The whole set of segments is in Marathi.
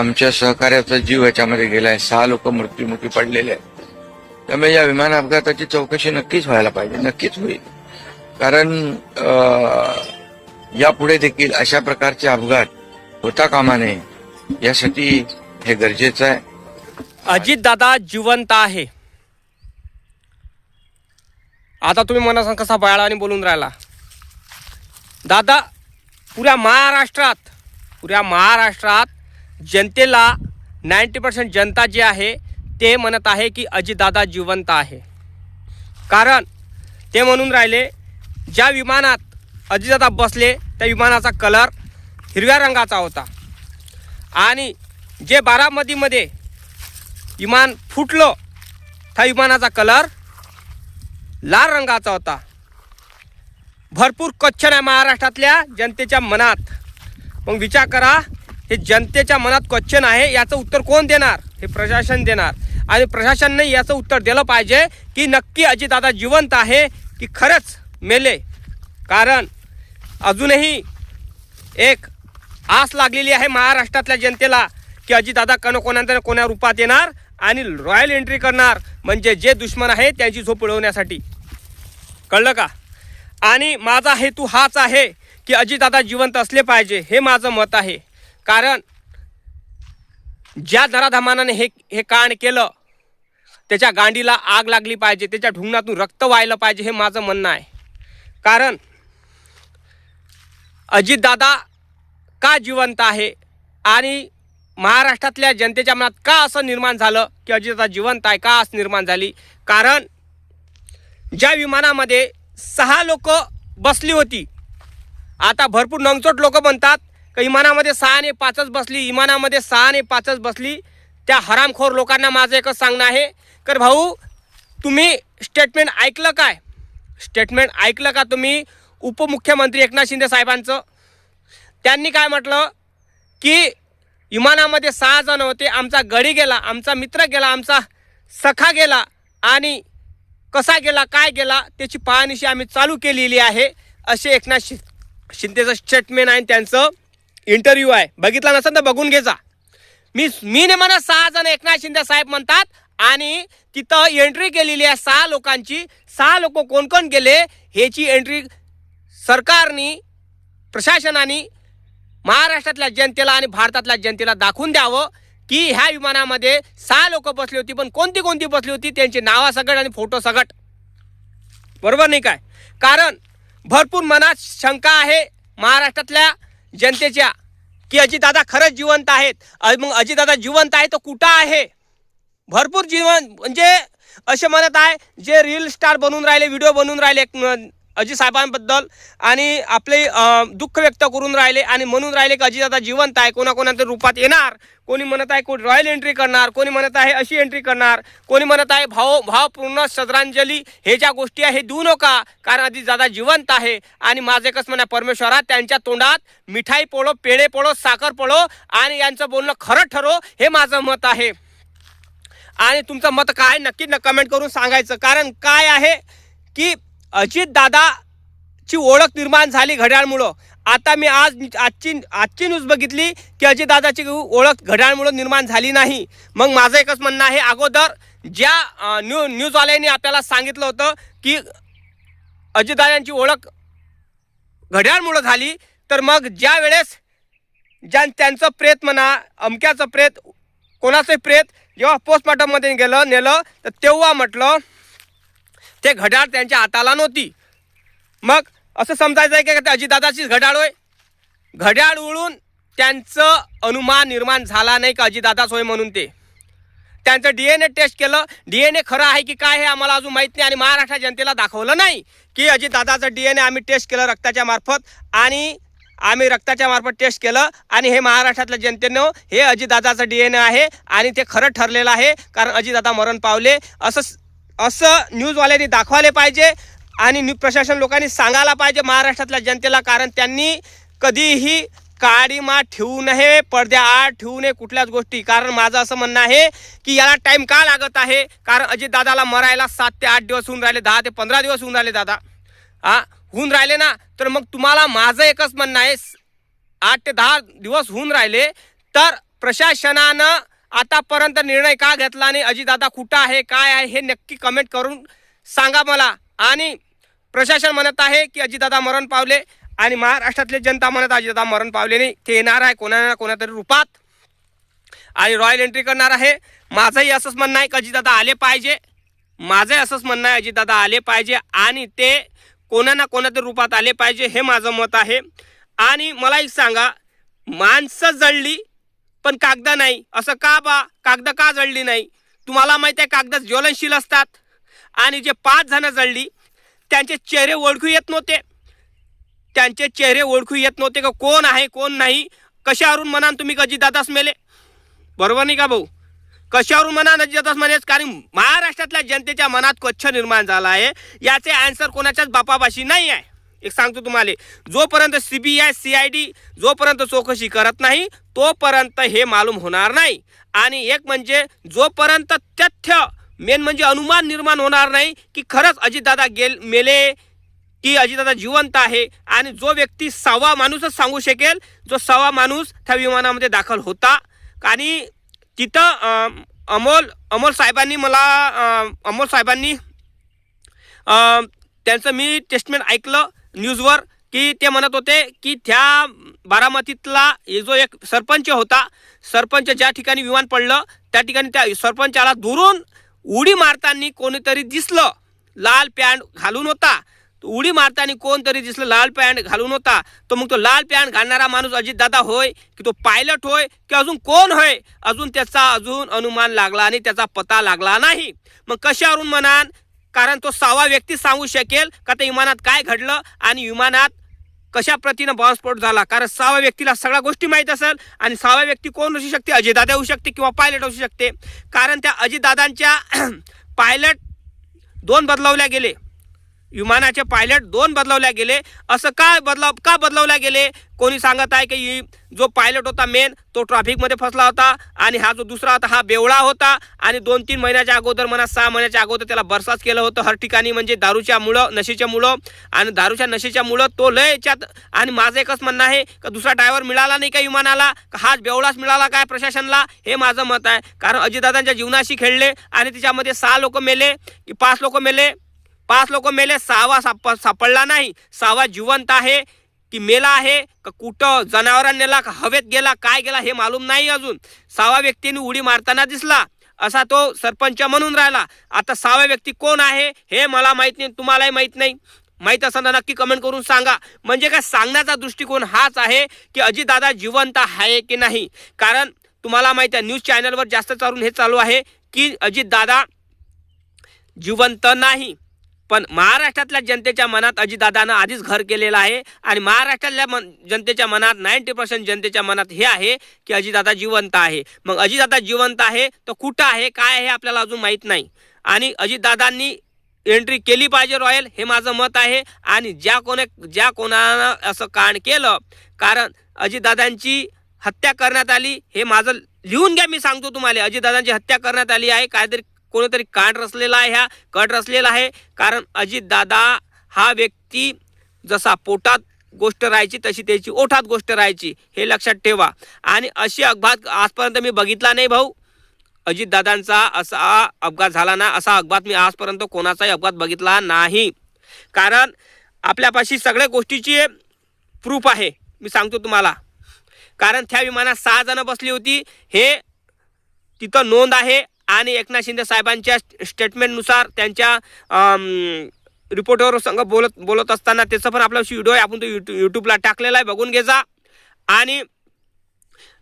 आमच्या सहकार्याचा जीव याच्यामध्ये गेलाय. सहा लोक मृत्यूमुखी पडलेले आहेत. त्यामुळे या विमान अपघाताची चौकशी नक्कीच व्हायला पाहिजे. नक्कीच होईल. कारण यापुढे देखील अशा प्रकारचे अपघात होता कामा नये यासाठी हे गरजेचं आहे. अजित दादा जिवंत आहे. आता तुम्ही मनासा कसा बयाळाने बोलून राहिला. दादा पुऱ्या महाराष्ट्रात पुऱ्या महाराष्ट्रात जनतेला नाईंटी पर्सेंट जनता जी आहे ते म्हणत आहे की अजितदादा जिवंत आहे. कारण ते म्हणून राहिले ज्या विमानात अजितदादा बसले त्या विमानाचा कलर हिरव्या रंगाचा होता. आणि जे बारामतीमध्ये विमान फुटलं त्या विमानाचा कलर लाल रंगाचा होता. भरपूर क्वेश्चन आहे महाराष्ट्रातल्या जनतेच्या मनात. मग विचार करा हे जनतेच्या मनात क्वेश्चन आहे याचं उत्तर कोण देणार? हे प्रशासन देणार. आणि प्रशासनने याचं उत्तर दिलं पाहिजे की नक्की अजितदादा जिवंत आहे की खरंच मेले. कारण अजूनही एक आस लागलेली आहे महाराष्ट्रातल्या जनतेला की अजितदादा कण कोणानंतर कोणा रूपात येणार आणि रॉयल एंट्री करणार म्हणजे जे दुश्मन आहे त्यांची झोप उडवण्यासाठी. कळलं का? आणि माझा हेतू हाच आहे की अजितदादा जिवंत असले पाहिजे हे माझं मत आहे. कारण ज्या दराधमानाने हे हे कांड केलं त्याच्या गांडीला आग लागली पाहिजे त्याच्या ढुंगणातून रक्त व्हायला पाहिजे हे माझं म्हणणं आहे. कारण अजितदादा का जिवंत आहे आणि महाराष्ट्रातल्या जनतेच्या मनात का असं निर्माण झालं की अजितदादा जिवंत आहे का असं निर्माण झाली? कारण ज्या विमानामध्ये सहा लोक बसली होती आता भरपूर नंगचोट लोक म्हणतात का विमानामध्ये सहा आणि पाचच बसली विमानामध्ये सहा आणि पाचच बसली त्या हरामखोर लोकांना माझं एकच सांगणं आहे. तर भाऊ तुम्ही स्टेटमेंट ऐकलं काय? स्टेटमेंट ऐकलं का तुम्ही उपमुख्यमंत्री एकनाथ शिंदे साहेबांचं? त्यांनी काय म्हटलं? की विमानामध्ये सहा जण होते आमचा गडी गेला आमचा मित्र गेला आमचा सखा गेला आणि कसा गेला काय गेला त्याची पाहणीशी आम्ही चालू केलेली आहे असे एकनाथ शि शिंदेचं स्टेटमेंट आहे आणि त्यांचं इंटरव्ह्यू आहे. बघितला नसेल तर बघून घे मी मी ने म्हणा सहा जण एकनाथ शिंदे साहेब म्हणतात आणि तिथं एंट्री केलेली आहे सहा लोकांची. सहा लोक कोण कोण गेले ह्याची एंट्री सरकारनी प्रशासनाने महाराष्ट्रातल्या जनतेला आणि भारतातल्या जनतेला दाखवून द्यावं की ह्या विमानामध्ये सहा लोक बसली होती पण कोणती कोणती बसली होती त्यांची नावा सगट आणि फोटो सगट बरोबर नाही काय? कारण भरपूर मनात शंका आहे महाराष्ट्रातल्या जनतेच्या. की अजितदादा खरंच जिवंत आहेत. मग अजितदादा जिवंत आहे तो कुठं आहे? भरपूर जीवन म्हणजे असे म्हणत आहे जे रील स्टार बनवून राहिले व्हिडिओ बनवून राहिले अजी साहेबांबद्दल आणि आपले दुःख व्यक्त करून राहिले आणि म्हणून राहिले की अजितदादा जिवंत आहे कोणाकोणाच्या रूपात येणार? कोणी म्हणत आहे कोणी रॉयल एंट्री करणार कोणी म्हणत आहे अशी एंट्री करणार कोणी म्हणत आहे भाव भावपूर्ण श्रद्धांजली हे ज्या गोष्टी आहे हे देऊ नका कारण अजितदादा जिवंत आहे. आणि माझं एकच म्हणा परमेश्वरा त्यांच्या तोंडात मिठाई पोळो पेढे पोळो साखर पोळो आणि यांचं बोलणं खरं ठरो हे माझं मत आहे. आणि तुमचं मत काय? नक्की न कमेंट करून सांगायचं. कारण काय आहे की अजित दादाची ओळख निर्माण झाली घड्याळमुळं. आता मी आज आजची आजची न्यूज बघितली की अजित दादाची ओळख घड्याळमुळं निर्माण झाली नाही. मग माझं एकच म्हणणं आहे अगोदर ज्या न्यू न्यूजवाल्यांनी आपल्याला सांगितलं होतं की अजितदादांची ओळख घड्याळमुळं झाली तर मग ज्या वेळेस ज्या त्यांचं प्रेत म्हणा अमक्याचं प्रेत कोणाचं प्रेत जेव्हा पोस्टमॉर्टममध्ये गेलं नेलं तर तेव्हा म्हटलं ते घड्याळ त्यांच्या हाताला नव्हती. मग असं समजायचं आहे की ते अजितदादाचीच घड्याळ होय? घड्याळ उडून त्यांचं अनुमान निर्माण झाला नाही का अजितदादाच होय म्हणून ते? त्यांचं डी एन ए टेस्ट केलं. डी एन ए खरं आहे की काय हे आम्हाला अजून माहीत नाही आणि महाराष्ट्र जनतेला दाखवलं नाही की अजितदादाचं डी एन ए आम्ही टेस्ट केलं रक्ताच्या मार्फत आणि आम्ही रक्ताच्या मार्फत टेस्ट केलं आणि हे महाराष्ट्रातल्या जनतेनं हे अजितदादाचं डी एन ए आहे आणि ते खरं ठरलेलं आहे कारण अजितदादा मरण पावले. असं असं न्यूजवाल्यांनी दाखवायला पाहिजे आणि न्यूज प्रशासन लोकांनी सांगायला पाहिजे महाराष्ट्रातल्या जनतेला कारण त्यांनी कधीही काडीमा ठेवू नये पडद्याआड ठेवू नये कुठल्याच गोष्टी. कारण माझं असं म्हणणं आहे की याला टाईम का लागत आहे? कारण अजितदादाला मरायला सात ते आठ दिवस होऊन राहिले दहा ते पंधरा दिवस होऊन राहिले दादा. हा? होऊन राहिले ना? तर मग तुम्हाला माझं एकच म्हणणं आहे आठ ते दहा दिवस होऊन राहिले तर प्रशासनानं आतापर्यंत निर्णय का घेतला आणि अजितदादा कुठं आहे काय आहे हे नक्की कमेंट करून सांगा मला. आणि प्रशासन म्हणत आहे की अजितदादा मरण पावले आणि महाराष्ट्रातले जनता म्हणत अजितदादा मरण पावले नाही. ते येणार आहे कोणा ना कोणातरी रूपात. आणि रॉयल एंट्री करणार आहे. माझंही असंच म्हणणं आहे की अजितदादा आले पाहिजे. माझंही असंच म्हणणं आहे अजितदादा आले पाहिजे आणि ते कोणा ना कोणातरी रूपात आले पाहिजे हे माझं मत आहे. आणि मला एक सांगा माणसं जळली पण कागद नाही. असं का बा? कागद का जळली नाही? तुम्हाला माहिती आहे कागद ज्वलनशील असतात? आणि जे पाच जण जळली त्यांचे चेहरे ओळखू येत नव्हते. त्यांचे चेहरे ओळखू येत नव्हते का कोण आहे कोण नाही? कशावरून म्हणान तुम्ही अजितदादास मेले? बरोबर नाही का भाऊ? कशावरून म्हणा अजितदादाच म्हणेच कारण महाराष्ट्रातल्या जनतेच्या मनात कच्छ निर्माण झाला आहे. याचे आन्सर कोणाच्याच बापापाशी नाही आहे. एक सांगतो तुम्हाला जोपर्यंत सीबीआय सीआयडी जोपर्यंत चौकशी करत नाही तोपर्यंत हे मालूम होणार नाही. आणि एक म्हणजे जोपर्यंत तथ्य मेन म्हणजे अनुमान निर्माण होणार नाही की खरंच अजितदादा गेल मेले की अजितदादा जिवंत आहे आणि जो व्यक्ती सहावा माणूसच सांगू शकेल जो सहावा माणूस त्या विमानामध्ये दाखल होता. आणि तिथं अमोल अमोल साहेबांनी मला अमोल साहेबांनी त्यांचं मी टेस्टमेंट ऐकलं न्यूजवर की ते म्हणत होते की त्या बारामतीतला हे जो एक सरपंच होता सरपंच ज्या ठिकाणी विमान पडलं त्या ठिकाणी त्या सरपंचाला दुरून उडी मारताना कोणीतरी दिसलं लाल पॅन्ट घालून होता. उडी मारताना कोणतरी दिसलं लाल पॅन्ट घालून होता. तो मग तो लाल पॅन्ट घालणारा माणूस अजितदादा होय की तो पायलट होय की अजून कोण होय? अजून त्याचा अजून अनुमान लागला आणि त्याचा पता लागला नाही. मग कशावरून म्हणान? कारण तो सहावा व्यक्ती सांगू शकेल का त्या विमानात काय घडलं आणि विमानात कशा प्रतीनं बॉम्बस्फोट झाला. कारण सहाव्या व्यक्तीला सगळ्या गोष्टी माहीत असेल आणि सहाव्या व्यक्ती कोण असू शकते? अजितदादा होऊ शकते किंवा पायलट असू शकते. कारण त्या अजितदादांच्या पायलट दोन बदलवल्या गेले. विमानाचे पायलट दोन बदलवल्या गेले. असं का बदलाव का बदलवल्या गेले? कोणी सांगत आहे की जो पायलट होता मेन तो ट्रॅफिकमध्ये फसला होता आणि हा जो दुसरा होता हा बेवळा होता आणि दोन तीन महिन्याच्या अगोदर म्हणा सहा महिन्याच्या अगोदर त्याला बरसात केलं होतं. हर ठिकाणी म्हणजे दारूच्या मुळं नशेच्या मुळं आणि दारूच्या नशेच्या मुळं तो लय याच्यात आणि माझं एकच म्हणणं आहे का दुसरा ड्रायव्हर मिळाला नाही का विमानाला? का हाच बेवळाच मिळाला काय प्रशासनाला? हे माझं मत आहे. कारण अजितदादांच्या जीवनाशी खेळले आणि त्याच्यामध्ये सहा लोक मेले की पाच लोक मेले. पाच लोक मेले सहावा साप सापडला नाही. सहावा जिवंत आहे की मेला आहे का कुठं जनावरांना नेला का हवेत गेला काय गेला हे मालूम नाही अजून. सहावा व्यक्तीने उडी मारताना दिसला. असा तो सरपंच म्हणून राहिला. आता सहावा व्यक्ती कोण आहे हे मला माहीत नाही तुम्हालाही माहीत नाही. माहीत असताना नक्की कमेंट करून सांगा. म्हणजे काय सांगण्याचा दृष्टिकोन हाच आहे की अजितदादा जिवंत आहे की नाही. कारण तुम्हाला माहिती आहे न्यूज चॅनलवर जास्त चालून हे चालू आहे की अजितदादा जिवंत नाही. पण महाराष्ट्रातल्या जनतेच्या मनात अजितदादानं आधीच घर केलेलं आहे आणि महाराष्ट्रातल्या मन जनतेच्या मनात नाईन्टी पर्सेंट जनतेच्या मनात हे आहे की अजितदादा जिवंत आहे. मग अजितदादा जिवंत आहे तर कुठं आहे काय आहे हे आपल्याला अजून माहीत नाही. आणि अजितदादांनी एंट्री केली पाहिजे रॉयल हे माझं मत आहे आणि ज्या कोणा ज्या कोणानं असं कांड केलं कारण अजितदादांची हत्या करण्यात आली हे माझं लिहून घ्या मी सांगतो तुम्हाला. अजितदादांची हत्या करण्यात आली आहे काहीतरी कोणीतरी काट रचलेला आहे ह्या कट रचलेला आहे. कारण अजितदादा हा व्यक्ती जसा पोटात गोष्ट राहायची तशी त्याची ओठात गोष्ट राहायची हे लक्षात ठेवा. आणि अशी अपघात आजपर्यंत मी बघितला नाही भाऊ. अजितदादांचा असा अपघात झाला ना असा अपघात मी आजपर्यंत कोणाचाही अपघात बघितला नाही. कारण आपल्यापाशी सगळ्या गोष्टीची प्रूफ आहे मी सांगतो तुम्हाला. कारण त्या विमानात सहा जणं बसली होती. हे तिथं नोंद आहे. आणि एकनाथ शिंदे साहेबांच्या स्टेटमेंटनुसार त्यांच्या रिपोर्टवर संघ बोलत बोलत असताना त्याचं पण आपला व्हिडिओ आहे. आपण तो युट्यू यूट्यूबला टाकलेला आहे. बघून घेजा आणि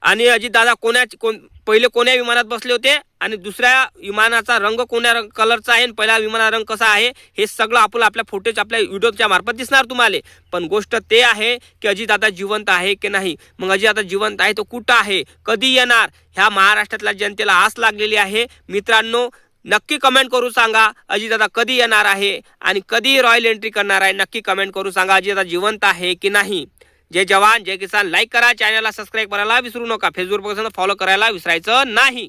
आणि अजितदादा कोण्या कोण पहिले कोण्या विमानात बसले होते आणि दुसऱ्या विमानाचा रंग कोण्या रंग कलरचा आहे आणि पहिला विमाना रंग कसा आहे हे सगळं आपलं आपल्या फोटोज आपल्या व्हिडिओच्या मार्फत दिसणार तुम्हाला. पण गोष्ट ते आहे की अजितदादा जिवंत आहे की नाही? मग अजितदादा जिवंत आहे तो कुठं आहे? कधी येणार? ह्या महाराष्ट्रातल्या जनतेला आस लागलेली आहे. मित्रांनो नक्की कमेंट करू सांगा अजितदादा कधी येणार आहे आणि कधी रॉयल एंट्री करणार आहे. नक्की कमेंट करू सांगा अजितदादा जिवंत आहे की नाही? जय जवान जय किसान. लाईक करा चॅनलला सबस्क्राईब करायला विसरू नका. फेसबुक फॉलो करायला विसरायचं नाही.